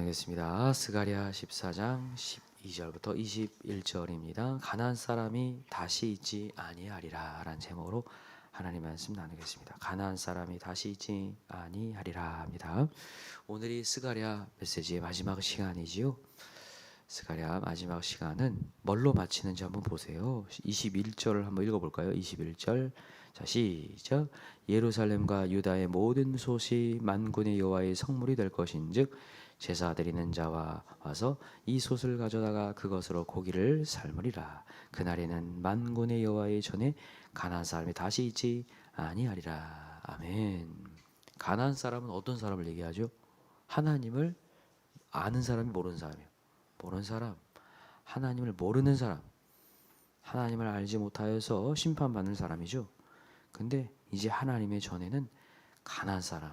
하겠습니다. 스가랴 14장 12절부터 21절입니다. 가나안 사람이 다시 있지 아니하리라라는 제목으로 하나님 말씀 나누겠습니다. 가나안 사람이 다시 있지 아니하리라 합니다. 오늘이 스가랴 메시지의 마지막 시간이지요. 스가랴 마지막 시간은 뭘로 마치는지 한번 보세요. 21절을 한번 읽어볼까요? 21절 자 시작 예루살렘과 유다의 모든 솥이 만군의 여호와의 성물이 될 것인즉 제사 드리는 자와 와서 이 솥을 가져다가 그것으로 고기를 삶으리라. 그날에는 만군의 여호와의 전에 가나안 사람이 다시 있지 아니하리라. 아멘. 가나안 사람은 어떤 사람을 얘기하죠? 하나님을 아는 사람이 모르는 사람이요. 모르는 사람. 하나님을 모르는 사람. 하나님을 알지 못하여서 심판받는 사람이죠. 근데 이제 하나님의 전에는 가난 사람,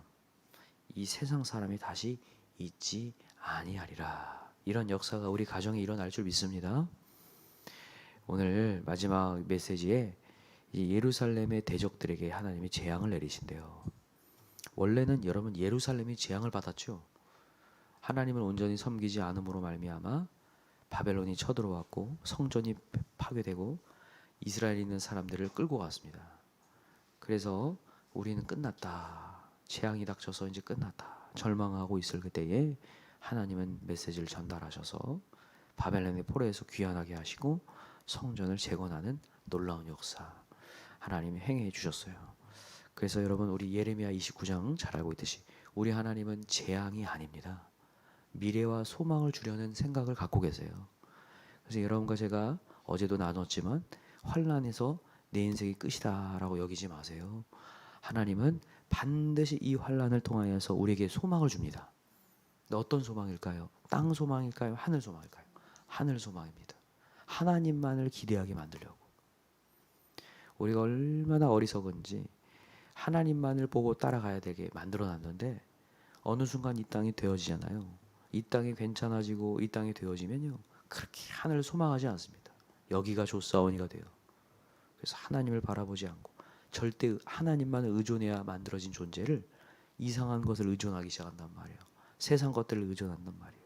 이 세상 사람이 다시 있지 아니하리라. 이런 역사가 우리 가정에 일어날 줄 믿습니다. 오늘 마지막 메시지에 이 예루살렘의 대적들에게 하나님이 재앙을 내리신대요. 원래는 여러분 예루살렘이 재앙을 받았죠. 하나님을 온전히 섬기지 않음으로 말미암아 바벨론이 쳐들어왔고 성전이 파괴되고 이스라엘에 있는 사람들을 끌고 갔습니다. 그래서 우리는 끝났다. 재앙이 닥쳐서 이제 끝났다. 절망하고 있을 그때에 하나님은 메시지를 전달하셔서 바벨론의 포로에서 귀환하게 하시고 성전을 재건하는 놀라운 역사 하나님이 행해 주셨어요. 그래서 여러분 우리 예레미야 29장 잘 알고 있듯이 우리 하나님은 재앙이 아닙니다. 미래와 소망을 주려는 생각을 갖고 계세요. 그래서 여러분과 제가 어제도 나눴지만 환란에서 내 인생이 끝이다라고 여기지 마세요. 하나님은 반드시 이 환란을 통하여서 우리에게 소망을 줍니다. 어떤 소망일까요? 땅 소망일까요? 하늘 소망일까요? 하늘 소망입니다. 하나님만을 기대하게 만들려고. 우리가 얼마나 어리석은지 하나님만을 보고 따라가야 되게 만들어 놨는데 어느 순간 이 땅이 되어지잖아요. 이 땅이 괜찮아지고 이 땅이 되어지면요. 그렇게 하늘을 소망하지 않습니다. 여기가 좋사오니가 돼요. 그래서 하나님을 바라보지 않고 절대 하나님만을 의존해야 만들어진 존재를 이상한 것을 의존하기 시작한단 말이에요. 세상 것들을 의존한단 말이에요.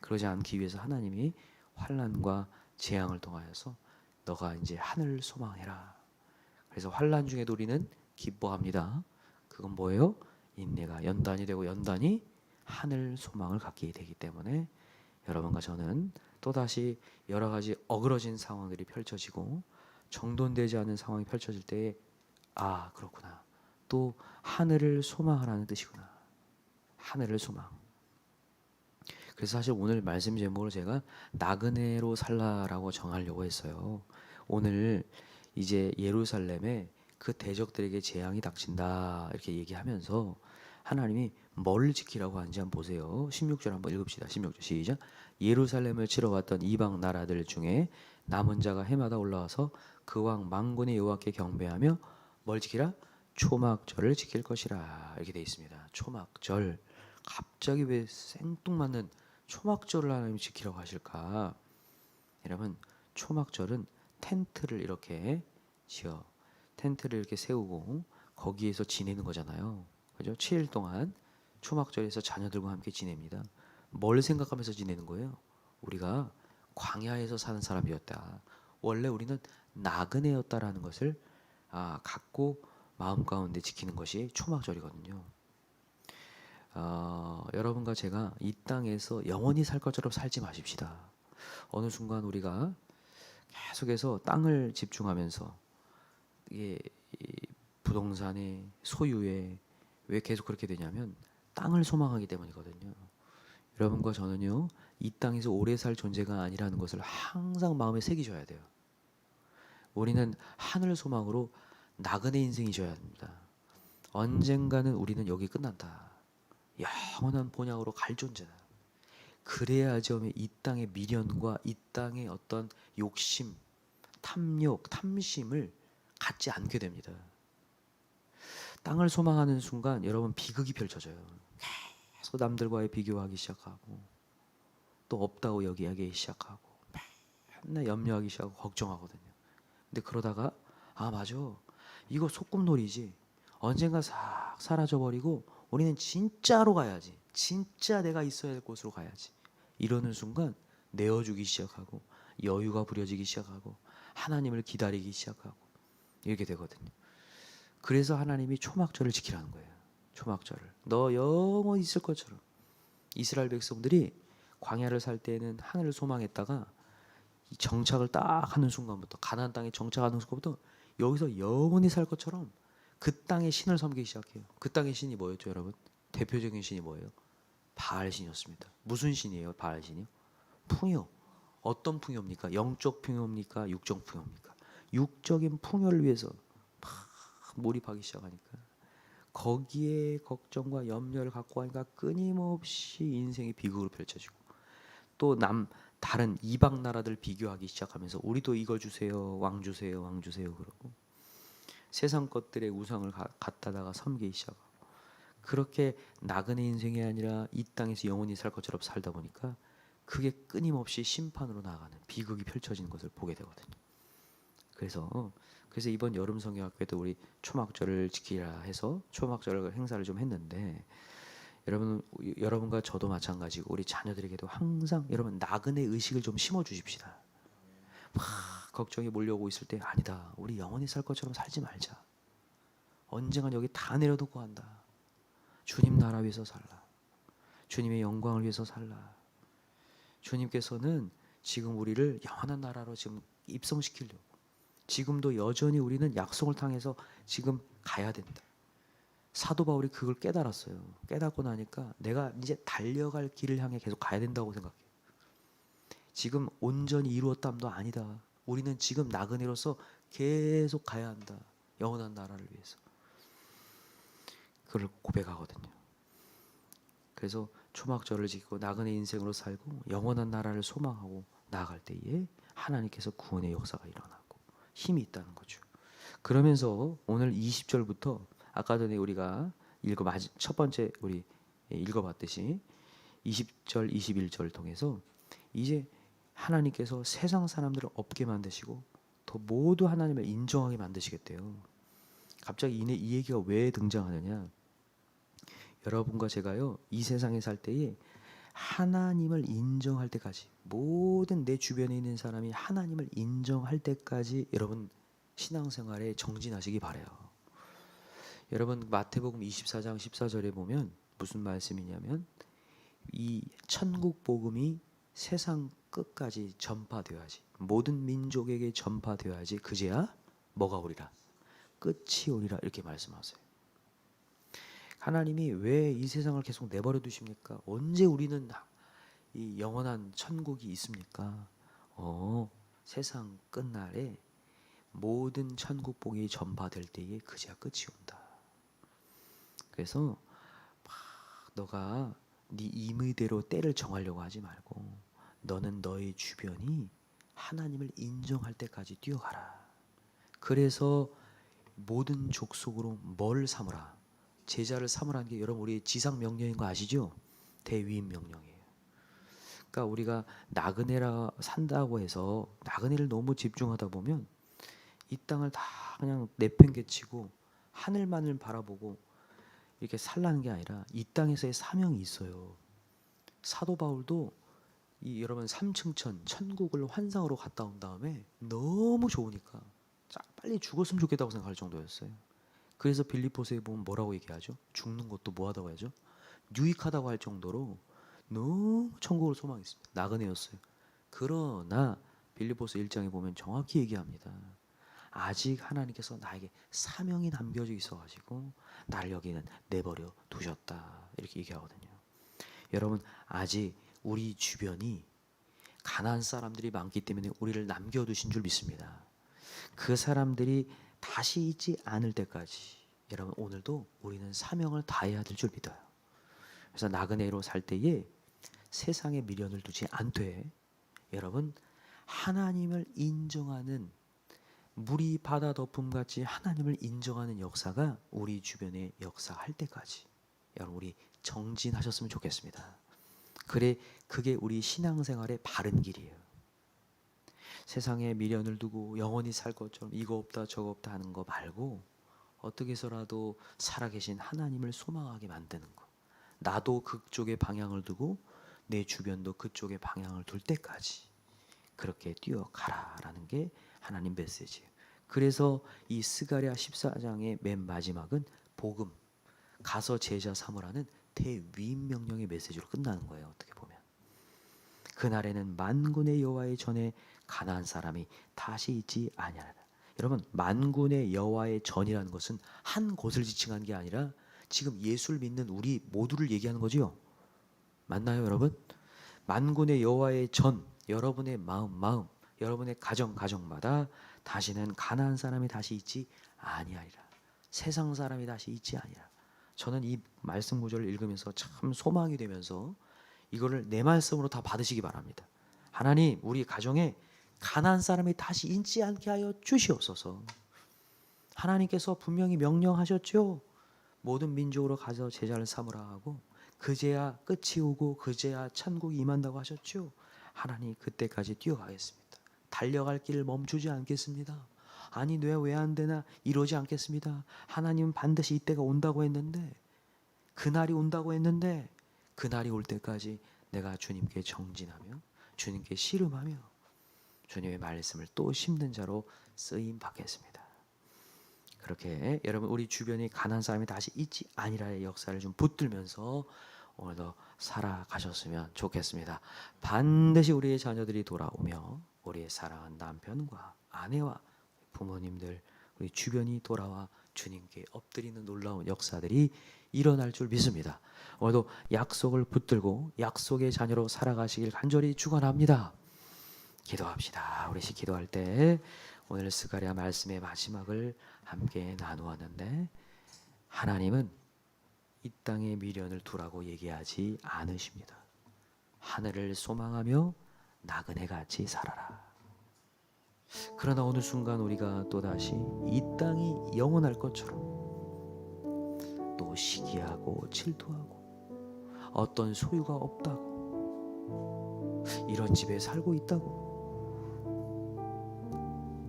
그러지 않기 위해서 하나님이 환란과 재앙을 통하여서 너가 이제 하늘 소망해라. 그래서 환란 중에도 우리는 기뻐합니다. 그건 뭐예요? 인내가 연단이 되고 연단이 하늘 소망을 갖게 되기 때문에 여러분과 저는 또다시 여러 가지 어그러진 상황들이 펼쳐지고 정돈되지 않은 상황이 펼쳐질 때에 아 그렇구나. 또 하늘을 소망하라는 뜻이구나. 하늘을 소망. 그래서 사실 오늘 말씀 제목을 제가 나그네로 살라라고 정하려고 했어요. 오늘 이제 예루살렘에 그 대적들에게 재앙이 닥친다 이렇게 얘기하면서 하나님이 뭘 지키라고 하는지 한번 보세요. 16절 한번 읽읍시다. 16절 시작. 예루살렘을 치러 왔던 이방 나라들 중에 남은 자가 해마다 올라와서 그 왕 망군의 여호와께 경배하며 뭘 지키라? 초막절을 지킬 것이라 이렇게 돼 있습니다. 초막절 갑자기 왜 생뚱맞는 초막절을 하나님이 지키라고 하실까? 여러분 초막절은 텐트를 이렇게 지어 텐트를 이렇게 세우고 거기에서 지내는 거잖아요. 그죠? 7일 동안 초막절에서 자녀들과 함께 지냅니다. 뭘 생각하면서 지내는 거예요? 우리가 광야에서 사는 사람이었다. 원래 우리는 나그네였다라는 것을 아, 갖고 마음 가운데 지키는 것이 초막절이거든요. 어, 여러분과 제가 이 땅에서 영원히 살 것처럼 살지 마십시다. 어느 순간 우리가 계속해서 땅을 집중하면서 이게 이 부동산의 소유에 왜 계속 그렇게 되냐면 땅을 소망하기 때문이거든요. 여러분과 저는요 이 땅에서 오래 살 존재가 아니라는 것을 항상 마음에 새기셔야 돼요. 우리는 하늘 소망으로 나그네 인생이셔야 합니다. 언젠가는 우리는 여기 끝난다. 영원한 본향으로 갈 존재다. 그래야지 이 땅의 미련과 이 땅의 어떤 욕심, 탐욕, 탐심을 갖지 않게 됩니다. 땅을 소망하는 순간 여러분 비극이 펼쳐져요. 계속 남들과의 비교하기 시작하고 또 없다고 여기하기 시작하고 맨날 염려하기 시작하고 걱정하거든요. 근데 그러다가 아 맞아 이거 소꿉놀이지 언젠가 싹 사라져 버리고 우리는 진짜로 가야지. 진짜 내가 있어야 될 곳으로 가야지. 이러는 순간 내어주기 시작하고 여유가 부려지기 시작하고 하나님을 기다리기 시작하고 이렇게 되거든요. 그래서 하나님이 초막절을 지키라는 거예요. 초막절을. 너 영원히 있을 것처럼. 이스라엘 백성들이 광야를 살 때에는 하늘을 소망했다가 이 정착을 딱 하는 순간부터 가나안 땅에 정착하는 순간부터 여기서 영원히 살 것처럼 그 땅의 신을 섬기기 시작해요. 그 땅의 신이 뭐였죠, 여러분? 대표적인 신이 뭐예요? 바알 신이었습니다. 무슨 신이에요, 바알 신이요? 풍요. 어떤 풍요입니까? 영적 풍요입니까? 육적 풍요입니까? 육적인 풍요를 위해서 막 몰입하기 시작하니까 거기에 걱정과 염려를 갖고 하니까 끊임없이 인생의 비극으로 펼쳐지고 또남 다른 이방 나라들 비교하기 시작하면서 우리도 이거 주세요 왕 주세요 왕 주세요 그러고 세상 것들의 우상을 가- 갖다다가 섬기기 시작하고 그렇게 나그네 인생이 아니라 이 땅에서 영원히 살 것처럼 살다 보니까 그게 끊임없이 심판으로 나아가는 비극이 펼쳐지는 것을 보게 되거든요. 그래서 그래서 이번 여름 성경학교에도 우리 초막절을 지키라 해서 초막절 행사를 좀 했는데 여러분 여러분과 저도 마찬가지고 우리 자녀들에게도 항상 여러분 나그네 의식을 좀 심어 주십시다. 막 걱정이 몰려오고 있을 때 아니다. 우리 영원히 살 것처럼 살지 말자. 언젠간 여기 다 내려놓고 한다. 주님 나라 위해서 살라. 주님의 영광을 위해서 살라. 주님께서는 지금 우리를 영원한 나라로 지금 입성시키려고 지금도 여전히 우리는 약속을 향해서 지금 가야 된다. 사도 바울이 그걸 깨달았어요. 깨닫고 나니까 내가 이제 달려갈 길을 향해 계속 가야 된다고 생각해요. 지금 온전히 이루었담도 아니다. 우리는 지금 나그네로서 계속 가야 한다. 영원한 나라를 위해서. 그걸 고백하거든요. 그래서 초막절을 지키고 나그네 인생으로 살고 영원한 나라를 소망하고 나아갈 때에 하나님께서 구원의 역사가 일어나고 힘이 있다는 거죠. 그러면서 오늘 20절부터 아까 전에 우리가 읽어 첫 번째 우리 읽어봤듯이 20절, 21절을 통해서 이제 하나님께서 세상 사람들을 없게 만드시고 더 모두 하나님을 인정하게 만드시겠대요. 갑자기 이, 이 얘기가 왜 등장하느냐? 여러분과 제가요 이 세상에 살 때에 하나님을 인정할 때까지 모든 내 주변에 있는 사람이 하나님을 인정할 때까지 여러분 신앙생활에 정진하시기 바래요. 여러분 마태복음 24장 14절에 보면 무슨 말씀이냐면 이 천국 복음이 세상 끝까지 전파되어야지 모든 민족에게 전파되어야지 그제야 뭐가 오리라 끝이 오리라 이렇게 말씀하세요. 하나님이 왜 이 세상을 계속 내버려 두십니까? 언제 우리는 이 영원한 천국이 있습니까? 어, 세상 끝날에 모든 천국 복이 전파될 때에 그제야 끝이 온다. 그래서 막 너가 네 임의대로 때를 정하려고 하지 말고 너는 너의 주변이 하나님을 인정할 때까지 뛰어가라. 그래서 모든 족속으로 뭘 삼으라. 제자를 삼으라는 게 여러분 우리 지상 명령인 거 아시죠? 대위임 명령이에요. 그러니까 우리가 나그네라 산다고 해서 나그네를 너무 집중하다 보면 이 땅을 다 그냥 내팽개치고 하늘만을 바라보고 이렇게 살라는 게 아니라 이 땅에서의 사명이 있어요. 사도 바울도 이 여러분 삼층천 천국을 환상으로 갔다 온 다음에 너무 좋으니까 자, 빨리 죽었으면 좋겠다고 생각할 정도였어요. 그래서 빌립보서에 보면 뭐라고 얘기하죠? 죽는 것도 뭐하다고 하죠? 유익하다고 할 정도로 너무 천국을 소망했습니다. 나그네였어요. 그러나 빌립보서 1장에 보면 정확히 얘기합니다. 아직 하나님께서 나에게 사명이 남겨져 있어가지고 나를 여기는 내버려 두셨다 이렇게 얘기하거든요. 여러분 아직 우리 주변이 가난한 사람들이 많기 때문에 우리를 남겨두신 줄 믿습니다. 그 사람들이 다시 있지 않을 때까지 여러분 오늘도 우리는 사명을 다해야 될 줄 믿어요. 그래서 나그네로 살 때에 세상에 미련을 두지 않되 여러분 하나님을 인정하는 물이 바다 덮음 같이 하나님을 인정하는 역사가 우리 주변에 역사할 때까지 여러분 우리 정진하셨으면 좋겠습니다. 그래 그게 우리 신앙생활의 바른 길이에요. 세상에 미련을 두고 영원히 살 것처럼 이거 없다 저거 없다 하는 거 말고 어떻게 해서라도 살아계신 하나님을 소망하게 만드는 거. 나도 그쪽에 방향을 두고 내 주변도 그쪽에 방향을 둘 때까지 그렇게 뛰어가라라는 게 하나님 메시지예요. 그래서 이 스가랴 14장의 맨 마지막은 복음 가서 제자 삼으라는 대위임 명령의 메시지로 끝나는 거예요. 어떻게 보면 그날에는 만군의 여호와의 전에 가나안 사람이 다시 있지 아니하라. 여러분 만군의 여호와의 전이라는 것은 한 곳을 지칭한 게 아니라 지금 예수를 믿는 우리 모두를 얘기하는 거지요. 맞나요, 여러분? 만군의 여호와의 전 여러분의 마음 마음 여러분의 가정 가정마다 다시는 가나안 사람이 다시 있지 아니하리라. 세상 사람이 다시 있지 아니라. 저는 이 말씀 구절을 읽으면서 참 소망이 되면서 이거를 내 말씀으로 다 받으시기 바랍니다. 하나님, 우리 가정에 가나안 사람이 다시 있지 않게 하여 주시옵소서. 하나님께서 분명히 명령하셨죠. 모든 민족으로 가서 제자를 삼으라 하고 그제야 끝이 오고 그제야 천국이 임한다고 하셨죠. 하나님 그때까지 뛰어가겠습니다. 달려갈 길을 멈추지 않겠습니다. 아니 왜 왜 안 되나 이러지 않겠습니다. 하나님은 반드시 이때가 온다고 했는데 그날이 온다고 했는데 그날이 올 때까지 내가 주님께 정진하며 주님께 씨름하며 주님의 말씀을 또 심는 자로 쓰임 받겠습니다. 그렇게 여러분 우리 주변에 가난 사람이 다시 있지 아니라의 역사를 좀 붙들면서 오늘도 살아가셨으면 좋겠습니다. 반드시 우리의 자녀들이 돌아오며 우리의 사랑하는 남편과 아내와 부모님들 우리 주변이 돌아와 주님께 엎드리는 놀라운 역사들이 일어날 줄 믿습니다. 오늘도 약속을 붙들고 약속의 자녀로 살아가시길 간절히 축원합니다. 기도합시다. 우리 시 기도할 때 오늘 스가랴 말씀의 마지막을 함께 나누었는데 하나님은 이 땅에 미련을 두라고 얘기하지 않으십니다. 하늘을 소망하며 나그네 같이 살아라. 그러나 어느 순간 우리가 또다시 이 땅이 영원할 것처럼 또 시기하고 질투하고 어떤 소유가 없다고 이런 집에 살고 있다고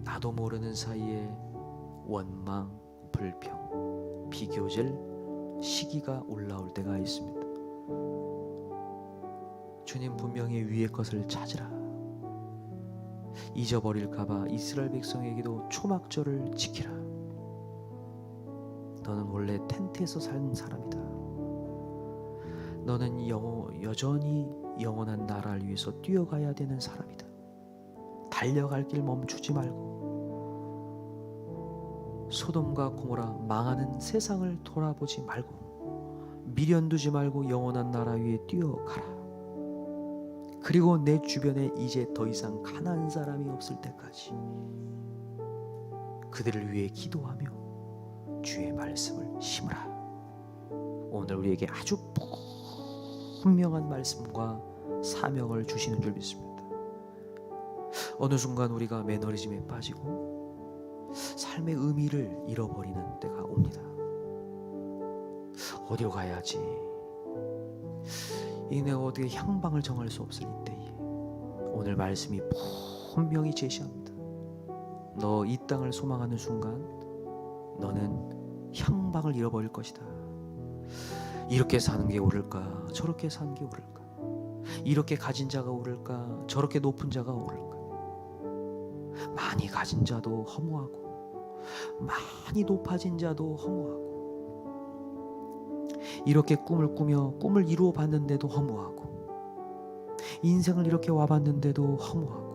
나도 모르는 사이에 원망, 불평, 비교질 시기가 올라올 때가 있습니다. 주님 분명히 위의 것을 찾으라. 잊어버릴까봐 이스라엘 백성에게도 초막절을 지키라. 너는 원래 텐트에서 산 사람이다. 너는 영어, 여전히 영원한 나라를 위해서 뛰어가야 되는 사람이다. 달려갈 길 멈추지 말고 소돔과 고모라 망하는 세상을 돌아보지 말고 미련 두지 말고 영원한 나라 위에 뛰어가라. 그리고 내 주변에 이제 더 이상 가난한 사람이 없을 때까지 그들을 위해 기도하며 주의 말씀을 심으라. 오늘 우리에게 아주 분명한 말씀과 사명을 주시는 줄 믿습니다. 어느 순간 우리가 매너리즘에 빠지고 삶의 의미를 잃어버리는 때가 옵니다. 어디로 가야지? 이 내가 어떻게 향방을 정할 수 없을 이때에 오늘 말씀이 분명히 제시합니다. 너 이 땅을 소망하는 순간 너는 향방을 잃어버릴 것이다. 이렇게 사는 게 옳을까? 저렇게 사는 게 옳을까? 이렇게 가진 자가 옳을까? 저렇게 높은 자가 옳을까? 많이 가진 자도 허무하고 많이 높아진 자도 허무하고 이렇게 꿈을 꾸며 꿈을 이루어 봤는데도 허무하고 인생을 이렇게 와 봤는데도 허무하고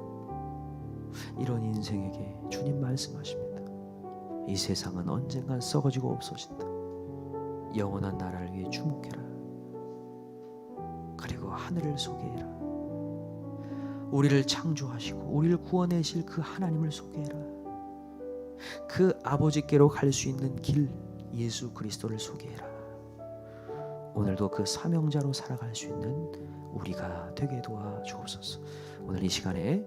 이런 인생에게 주님 말씀하십니다. 이 세상은 언젠간 썩어지고 없어진다. 영원한 나라를 위해 주목해라. 그리고 하늘을 소개해라. 우리를 창조하시고 우리를 구원하실 그 하나님을 소개해라. 그 아버지께로 갈 수 있는 길 예수 그리스도를 소개해라. 오늘도 그 사명자로 살아갈 수 있는 우리가 되게 도와주옵소서. 오늘 이 시간에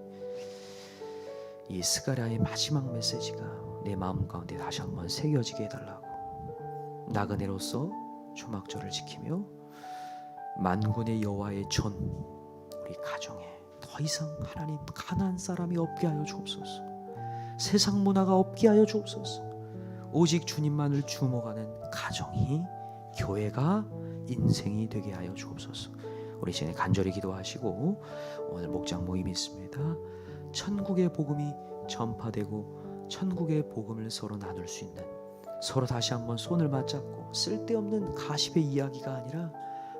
이 스가랴의 마지막 메시지가 내 마음 가운데 다시 한번 새겨지게 해달라고 나그네로서 초막절을 지키며 만군의 여호와의 전 우리 가정에 더 이상 하나님 가난 사람이 없게 하여 주옵소서. 세상 문화가 없게 하여 주옵소서. 오직 주님만을 주목하는 가정이 교회가 인생이 되게 하여 주옵소서. 우리 시간에 간절히 기도하시고 오늘 목장 모임이 있습니다. 천국의 복음이 전파되고 천국의 복음을 서로 나눌 수 있는 서로 다시 한번 손을 맞잡고 쓸데없는 가십의 이야기가 아니라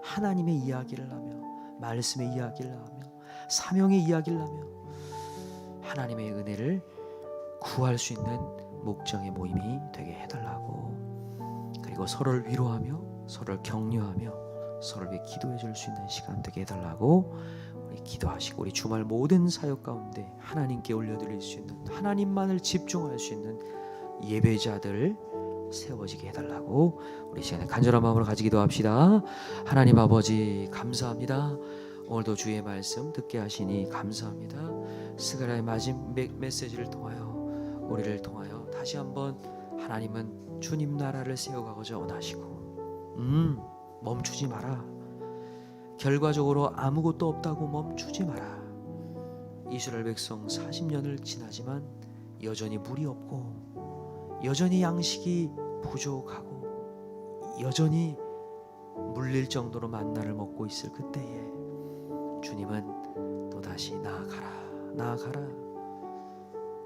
하나님의 이야기를 하며 말씀의 이야기를 하며 사명의 이야기를 하며 하나님의 은혜를 구할 수 있는 목장의 모임이 되게 해달라고 그리고 서로를 위로하며 서로를 격려하며 서로를 위해 기도해 줄 수 있는 시간 되게 해달라고 우리 기도하시고 우리 주말 모든 사역 가운데 하나님께 올려드릴 수 있는 하나님만을 집중할 수 있는 예배자들 세워지게 해달라고 우리 시간에 간절한 마음으로 같이 기도 합시다. 하나님 아버지 감사합니다. 오늘도 주의 말씀 듣게 하시니 감사합니다. 스가라의 마지막 메- 메시지를 통하여 우리를 통하여 다시 한번 하나님은 주님 나라를 세워가고자 원하시고 음 멈추지 마라. 결과적으로 아무것도 없다고 멈추지 마라. 이스라엘 백성 40년을 지나지만 여전히 물이 없고 여전히 양식이 부족하고 여전히 물릴 정도로 만나를 먹고 있을 그때에 주님은 또다시 나아가라 나아가라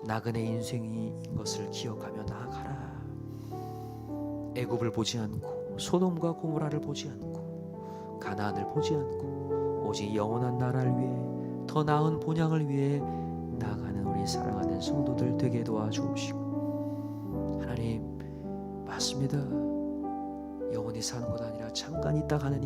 나그네 인생인 것을 기억하며 나아가라. 애굽을 보지 않고 소돔과 고모라를 보지 않고 가나안을 보지 않고 오직 영원한 나라를 위해 더 나은 본향을 위해 나아가는 우리 사랑하는 성도들 되게 도와주옵시고. 하나님 맞습니다. 영원히 사는 것 아니라 잠깐 있다 가는